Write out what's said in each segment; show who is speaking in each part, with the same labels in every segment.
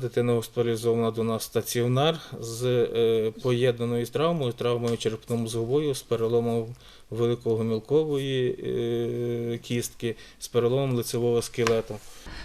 Speaker 1: Дитина госпіталізована до нас в стаціонар з е, поєднаною травмою, травмою черепно-мозговою, з переломом великого мілкової кістки, з переломом лицевого скелета.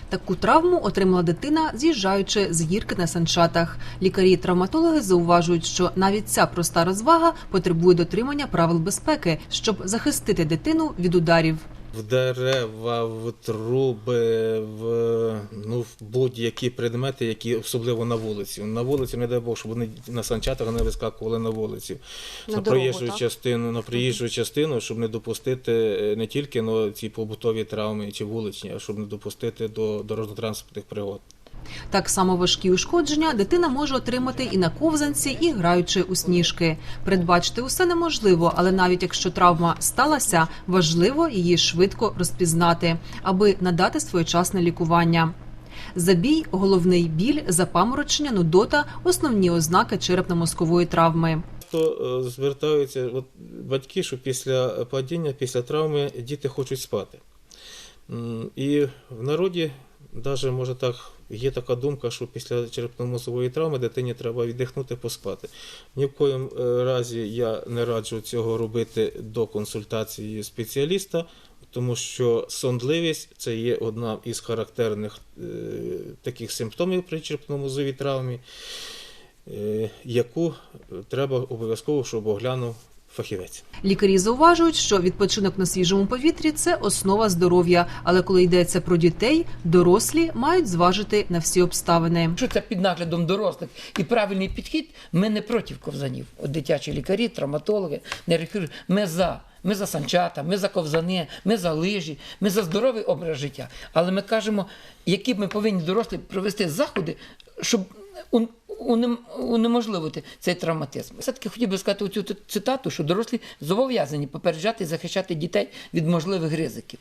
Speaker 2: Таку травму отримала дитина, з'їжджаючи з гірки на санчатах. Лікарі-травматологи зауважують, що навіть ця проста розвага потребує дотримання правил безпеки, щоб захистити дитину від ударів.
Speaker 1: В дерева, в труби, в, ну, в будь-які предмети, які особливо на вулиці. На вулиці, не дай Бог, щоб вони на санчатах не вискакували на вулиці.
Speaker 2: На
Speaker 1: На, проїжджу частину, на проїжджу частину, щоб не допустити е, не тільки ну, ці побутові травми чи вуличні, а щоб не допустити до дорожньо-транспортних пригод.
Speaker 2: Так само важкі ушкодження дитина може отримати і на ковзанці, і граючи у сніжки. Передбачити усе неможливо, але навіть якщо травма сталася, важливо її швидко розпізнати, аби надати своєчасне лікування. Забій, головний біль, запаморочення, нудота основні ознаки черепно-мозкової травми.
Speaker 1: То е, звертаються от, батьки, що після падіння, після травми діти хочуть спати. І в народі, навіть може так, є така думка, що після черепно-мозової травми дитині треба віддихнути, поспати. Ні в коїм е, разі я не раджу цього робити до консультації спеціаліста, тому що сонливість це є одна із характерних е, таких симптомів при черепно-мозовій травмі е, яку треба обов'язково, щоб оглянув фахівець.
Speaker 2: Лікарі зауважують, що відпочинок на свіжому повітрі це основа здоров'я. Але коли йдеться про дітей, дорослі мають зважити на всі обставини.
Speaker 3: Якщо це під наглядом дорослих і правильний підхід, ми не проти ковзанів. От дитячі лікарі, травматологи, нейрохірурги, ми за. Ми за санчата, ми за ковзани, ми за лижі, ми за здоровий образ життя. Але ми кажемо, які б ми повинні дорослі провести заходи, щоб унеможливити цей травматизм. Все-таки хотів би сказати цю цитату, що дорослі зобов'язані попереджати і захищати дітей від можливих ризиків.